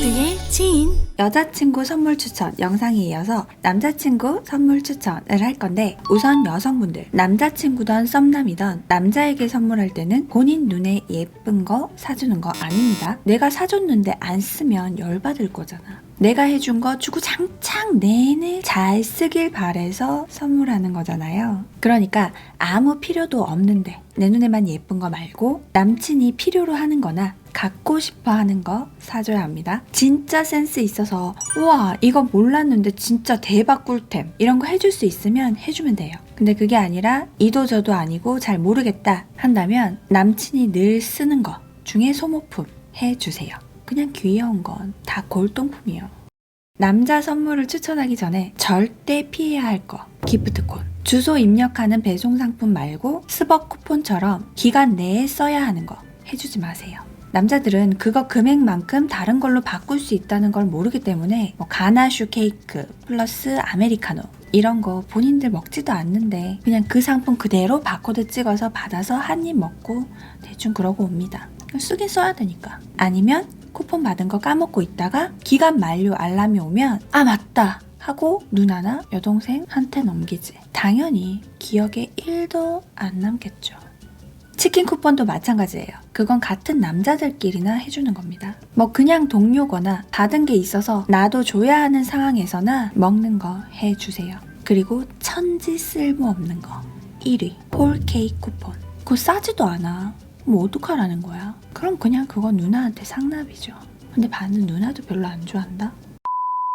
모두의 지인 여자친구 선물 추천 영상에 이어서 남자친구 선물 추천을 할 건데 우선 여성분들 남자친구든 썸남이든 남자에게 선물할 때는 본인 눈에 예쁜 거 사주는 거 아닙니다. 내가 사줬는데 안 쓰면 열받을 거잖아. 내가 해준 거 주고 장창 내내 잘 쓰길 바래서 선물하는 거잖아요. 그러니까 아무 필요도 없는데 내 눈에만 예쁜 거 말고 남친이 필요로 하는 거나 갖고 싶어 하는 거 사줘야 합니다. 진짜 센스 있어서 우와 이거 몰랐는데 진짜 대박 꿀템 이런 거 해줄 수 있으면 해주면 돼요. 근데 그게 아니라 이도저도 아니고 잘 모르겠다 한다면 남친이 늘 쓰는 거 중에 소모품 해주세요. 그냥 귀여운 건 다 골동품이에요. 남자 선물을 추천하기 전에 절대 피해야 할 거 기프트콘 주소 입력하는 배송 상품 말고 스벅 쿠폰처럼 기간 내에 써야 하는 거 해주지 마세요. 남자들은 그거 금액만큼 다른 걸로 바꿀 수 있다는 걸 모르기 때문에 뭐 가나슈 케이크 플러스 아메리카노 이런 거 본인들 먹지도 않는데 그냥 그 상품 그대로 바코드 찍어서 받아서 한 입 먹고 대충 그러고 옵니다. 쓰긴 써야 되니까. 아니면 쿠폰 받은 거 까먹고 있다가 기간 만료 알람이 오면 아 맞다 하고 누나나 여동생한테 넘기지. 당연히 기억에 1도 안 남겠죠. 치킨 쿠폰도 마찬가지예요. 그건 같은 남자들끼리나 해주는 겁니다. 뭐 그냥 동료거나 받은 게 있어서 나도 줘야 하는 상황에서나 먹는 거 해주세요. 그리고 천지 쓸모없는 거. 1위 홀 케이크 쿠폰. 그거 싸지도 않아. 뭐 어떡하라는 거야? 그럼 그냥 그건 누나한테 상납이죠. 근데 받는 누나도 별로 안 좋아한다?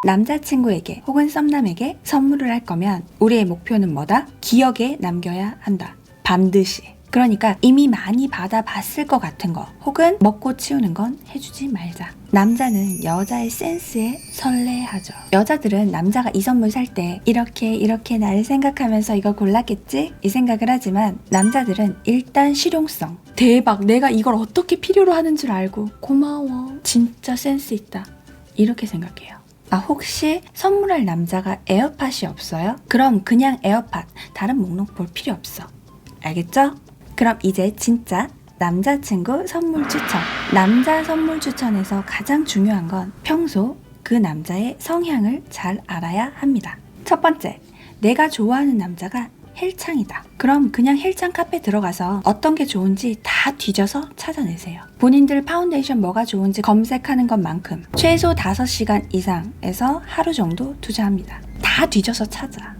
남자친구에게 혹은 썸남에게 선물을 할 거면 우리의 목표는 뭐다? 기억에 남겨야 한다. 반드시. 그러니까 이미 많이 받아봤을 것 같은 거 혹은 먹고 치우는 건 해주지 말자. 남자는 여자의 센스에 설레하죠. 여자들은 남자가 이 선물 살 때 이렇게 이렇게 나를 생각하면서 이걸 골랐겠지? 이 생각을 하지만 남자들은 일단 실용성. 대박 내가 이걸 어떻게 필요로 하는 줄 알고 고마워. 진짜 센스 있다. 이렇게 생각해요. 아, 혹시 선물할 남자가 에어팟이 없어요? 그럼 그냥 에어팟, 다른 목록 볼 필요 없어. 알겠죠? 그럼 이제 진짜 남자친구 선물 추천. 남자 선물 추천에서 가장 중요한 건 평소 그 남자의 성향을 잘 알아야 합니다. 첫 번째, 내가 좋아하는 남자가 헬창이다. 그럼 그냥 헬창 카페 들어가서 어떤 게 좋은지 다 뒤져서 찾아내세요. 본인들 파운데이션 뭐가 좋은지 검색하는 것만큼 최소 5시간 이상에서 하루 정도 투자합니다. 다 뒤져서 찾아.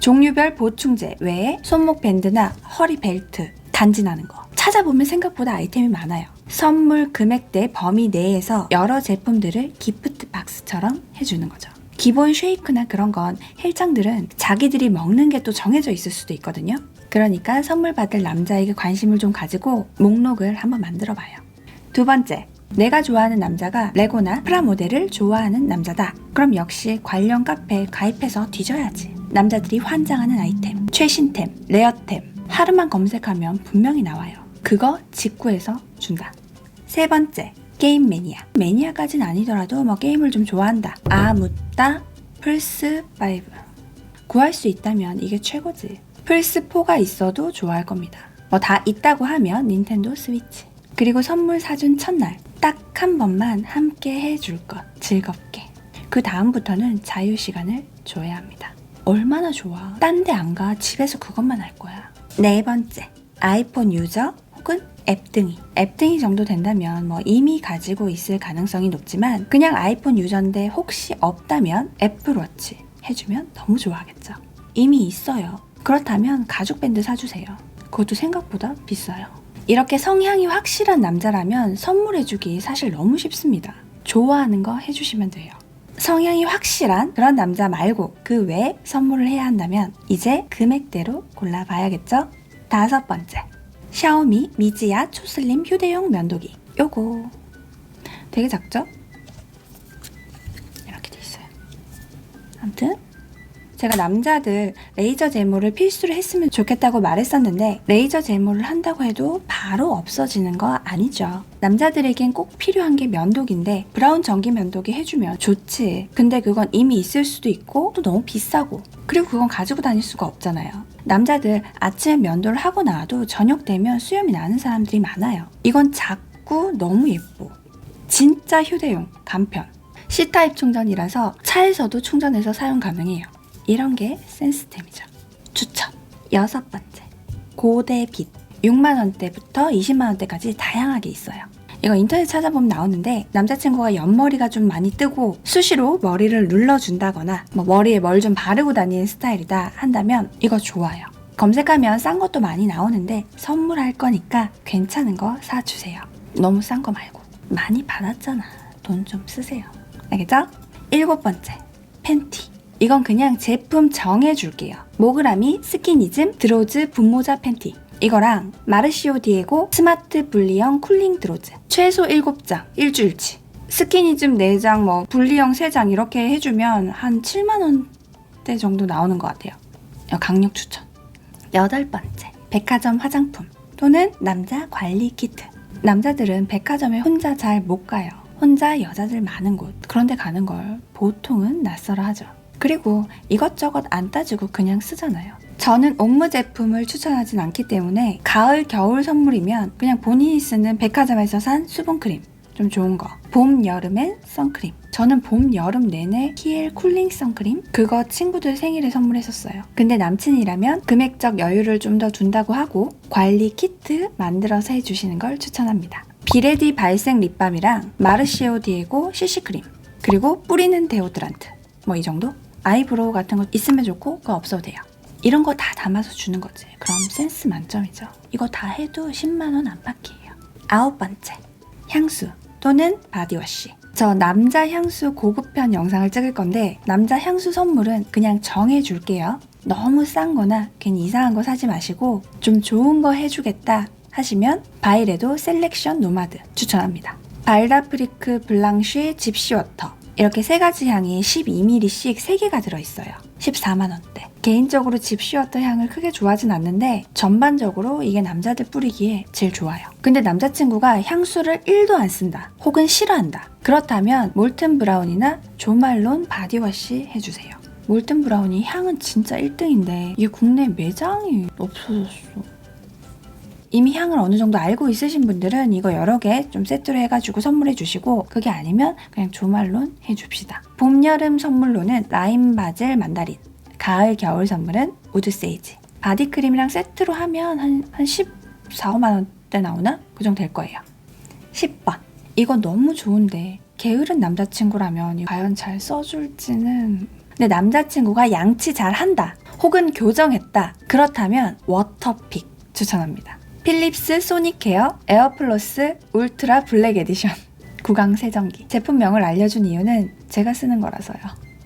종류별 보충제 외에 손목 밴드나 허리 벨트, 간지나는 거. 찾아보면 생각보다 아이템이 많아요. 선물 금액대 범위 내에서 여러 제품들을 기프트 박스처럼 해주는 거죠. 기본 쉐이크나 그런 건 헬창들은 자기들이 먹는 게 또 정해져 있을 수도 있거든요. 그러니까 선물 받을 남자에게 관심을 좀 가지고 목록을 한번 만들어 봐요. 두 번째, 내가 좋아하는 남자가 레고나 프라모델을 좋아하는 남자다. 그럼 역시 관련 카페에 가입해서 뒤져야지. 남자들이 환장하는 아이템, 최신템, 레어템, 하루만 검색하면 분명히 나와요. 그거 직구해서 준다. 세 번째, 게임 매니아. 매니아까진 아니더라도 뭐 게임을 좀 좋아한다. 아무따 플스5. 구할 수 있다면 이게 최고지. 플스4가 있어도 좋아할 겁니다. 뭐 다 있다고 하면 닌텐도 스위치. 그리고 선물 사준 첫날 딱 한 번만 함께 해줄 것. 즐겁게. 그 다음부터는 자유 시간을 줘야 합니다. 얼마나 좋아. 딴 데 안 가. 집에서 그것만 할 거야. 네 번째. 아이폰 유저 혹은 앱등이. 앱등이 정도 된다면 뭐 이미 가지고 있을 가능성이 높지만 그냥 아이폰 유저인데 혹시 없다면 애플워치 해주면 너무 좋아하겠죠. 이미 있어요. 그렇다면 가죽 밴드 사주세요. 그것도 생각보다 비싸요. 이렇게 성향이 확실한 남자라면 선물해주기 사실 너무 쉽습니다. 좋아하는 거 해주시면 돼요. 성향이 확실한 그런 남자 말고 그 외에 선물을 해야 한다면 이제 금액대로 골라봐야겠죠? 다섯 번째. 샤오미 미지야 초슬림 휴대용 면도기. 요거 되게 작죠? 이렇게 돼 있어요. 아무튼 제가 남자들 레이저 제모를 필수로 했으면 좋겠다고 말했었는데 레이저 제모를 한다고 해도 바로 없어지는 거 아니죠. 남자들에겐 꼭 필요한 게 면도기인데 브라운 전기 면도기 해주면 좋지. 근데 그건 이미 있을 수도 있고 또 너무 비싸고 그리고 그건 가지고 다닐 수가 없잖아요. 남자들 아침에 면도를 하고 나와도 저녁 되면 수염이 나는 사람들이 많아요. 이건 작고 너무 예뻐. 진짜 휴대용 간편. C타입 충전이라서 차에서도 충전해서 사용 가능해요. 이런 게 센스템이죠. 추천. 여섯 번째. 고대 빛. 6만 원대부터 20만 원대까지 다양하게 있어요. 이거 인터넷 찾아보면 나오는데 남자친구가 옆머리가 좀 많이 뜨고 수시로 머리를 눌러준다거나 뭐 머리에 뭘 좀 바르고 다니는 스타일이다 한다면 이거 좋아요. 검색하면 싼 것도 많이 나오는데 선물할 거니까 괜찮은 거 사주세요. 너무 싼 거 말고 많이 받았잖아. 돈 좀 쓰세요. 알겠죠? 일곱 번째 팬티. 이건 그냥 제품 정해줄게요. 모그라미 스키니즘 드로즈 분모자 팬티. 이거랑 마르시오 디에고 스마트 분리형 쿨링 드로즈. 최소 7장, 일주일치. 스키니즘 4장, 뭐 분리형 3장 이렇게 해주면 한 7만원대 정도 나오는 것 같아요. 강력 추천. 여덟 번째, 백화점 화장품 또는 남자 관리 키트. 남자들은 백화점에 혼자 잘 못 가요. 혼자 여자들 많은 곳, 그런데 가는 걸 보통은 낯설어 하죠. 그리고 이것저것 안 따지고 그냥 쓰잖아요. 저는 옥무 제품을 추천하진 않기 때문에 가을, 겨울 선물이면 그냥 본인이 쓰는 백화점에서 산 수분크림. 좀 좋은 거. 봄, 여름엔 선크림. 저는 봄, 여름 내내 키엘 쿨링 선크림? 그거 친구들 생일에 선물했었어요. 근데 남친이라면 금액적 여유를 좀더 둔다고 하고 관리 키트 만들어서 해주시는 걸 추천합니다. 비레디 발색 립밤이랑 마르시오 디에고 CC크림. 그리고 뿌리는 데오드란트. 뭐 이 정도? 아이브로우 같은 거 있으면 좋고 그거 없어도 돼요. 이런 거 다 담아서 주는 거지. 그럼 센스 만점이죠. 이거 다 해도 10만원 안팎이에요. 아홉 번째. 향수 또는 바디워시. 저 남자 향수 고급편 영상을 찍을 건데 남자 향수 선물은 그냥 정해줄게요. 너무 싼 거나 괜히 이상한 거 사지 마시고 좀 좋은 거 해주겠다 하시면 바이레도 셀렉션 노마드 추천합니다. 발다프리크 블랑쉬 집시워터 이렇게 세 가지 향이 12ml씩 3개가 들어있어요. 14만원대. 개인적으로 집시워터 향을 크게 좋아하진 않는데 전반적으로 이게 남자들 뿌리기에 제일 좋아요. 근데 남자친구가 향수를 1도 안 쓴다. 혹은 싫어한다. 그렇다면 몰튼 브라운이나 조말론 바디워시 해주세요. 몰튼 브라운이 향은 진짜 1등인데 이게 국내 매장이 없어졌어. 이미 향을 어느 정도 알고 있으신 분들은 이거 여러 개 좀 세트로 해가지고 선물해 주시고 그게 아니면 그냥 조말론 해줍시다. 봄, 여름 선물로는 라임, 바질, 만다린 가을, 겨울 선물은 우드 세이지 바디크림이랑 세트로 하면 한, 한 14, 5만 원대 나오나? 그 정도 될 거예요. 10번 이거 너무 좋은데 게으른 남자친구라면 과연 잘 써줄지는 근데 남자친구가 양치 잘 한다 혹은 교정했다 그렇다면 워터픽 추천합니다. 필립스 소닉케어 에어플러스 울트라 블랙 에디션. 구강 세정기. 제품명을 알려준 이유는 제가 쓰는 거라서요.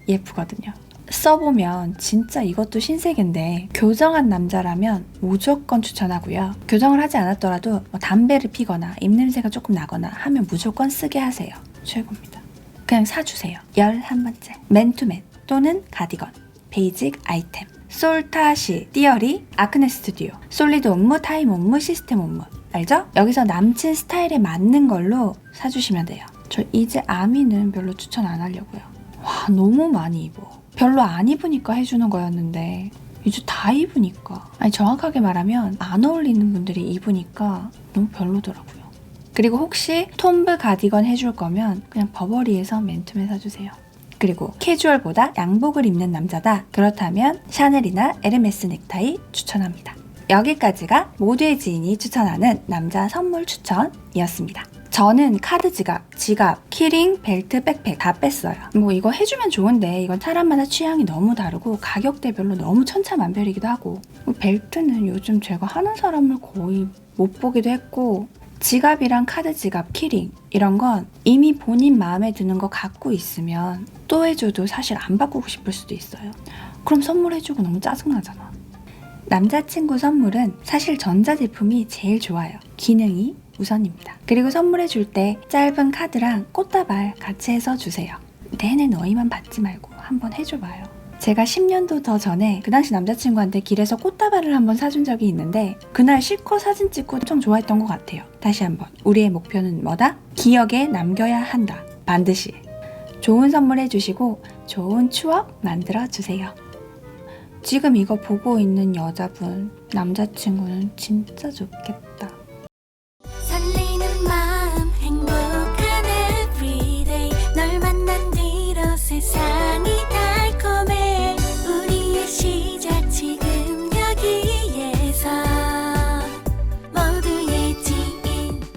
예쁘거든요. 써보면 진짜 이것도 신세계인데 교정한 남자라면 무조건 추천하고요. 교정을 하지 않았더라도 뭐 담배를 피거나 입냄새가 조금 나거나 하면 무조건 쓰게 하세요. 최고입니다. 그냥 사주세요. 11번째. 맨투맨 또는 가디건. 베이직 아이템 솔타시, 띠어리, 아크네 스튜디오, 솔리드 업무, 타임 업무, 시스템 업무 알죠? 여기서 남친 스타일에 맞는 걸로 사주시면 돼요. 저 이제 아미는 별로 추천 안 하려고요. 와 너무 많이 입어. 별로 안 입으니까 해주는 거였는데 이제 다 입으니까 아니 정확하게 말하면 안 어울리는 분들이 입으니까 너무 별로더라고요. 그리고 혹시 톰브 가디건 해줄 거면 그냥 버버리에서 맨투맨 사주세요. 그리고 캐주얼보다 양복을 입는 남자다. 그렇다면 샤넬이나 에르메스 넥타이 추천합니다. 여기까지가 모두의 지인이 추천하는 남자 선물 추천이었습니다. 저는 카드 지갑, 지갑, 키링, 벨트, 백팩 다 뺐어요. 뭐 이거 해주면 좋은데 이건 사람마다 취향이 너무 다르고 가격대별로 너무 천차만별이기도 하고 뭐 벨트는 요즘 제가 하는 사람을 거의 못 보기도 했고 지갑이랑 카드 지갑, 키링 이런 건 이미 본인 마음에 드는 거 갖고 있으면 또 해줘도 사실 안 바꾸고 싶을 수도 있어요. 그럼 선물해주고 너무 짜증나잖아. 남자친구 선물은 사실 전자제품이 제일 좋아요. 기능이 우선입니다. 그리고 선물해줄 때 짧은 카드랑 꽃다발 같이 해서 주세요. 내내 너희만 받지 말고 한번 해줘봐요. 제가 10년도 더 전에 그 당시 남자친구한테 길에서 꽃다발을 한번 사준 적이 있는데 그날 실컷 사진 찍고 엄청 좋아했던 것 같아요. 다시 한번 우리의 목표는 뭐다? 기억에 남겨야 한다. 반드시. 좋은 선물 해주시고 좋은 추억 만들어 주세요. 지금 이거 보고 있는 여자분 남자친구는 진짜 좋겠다. 설레는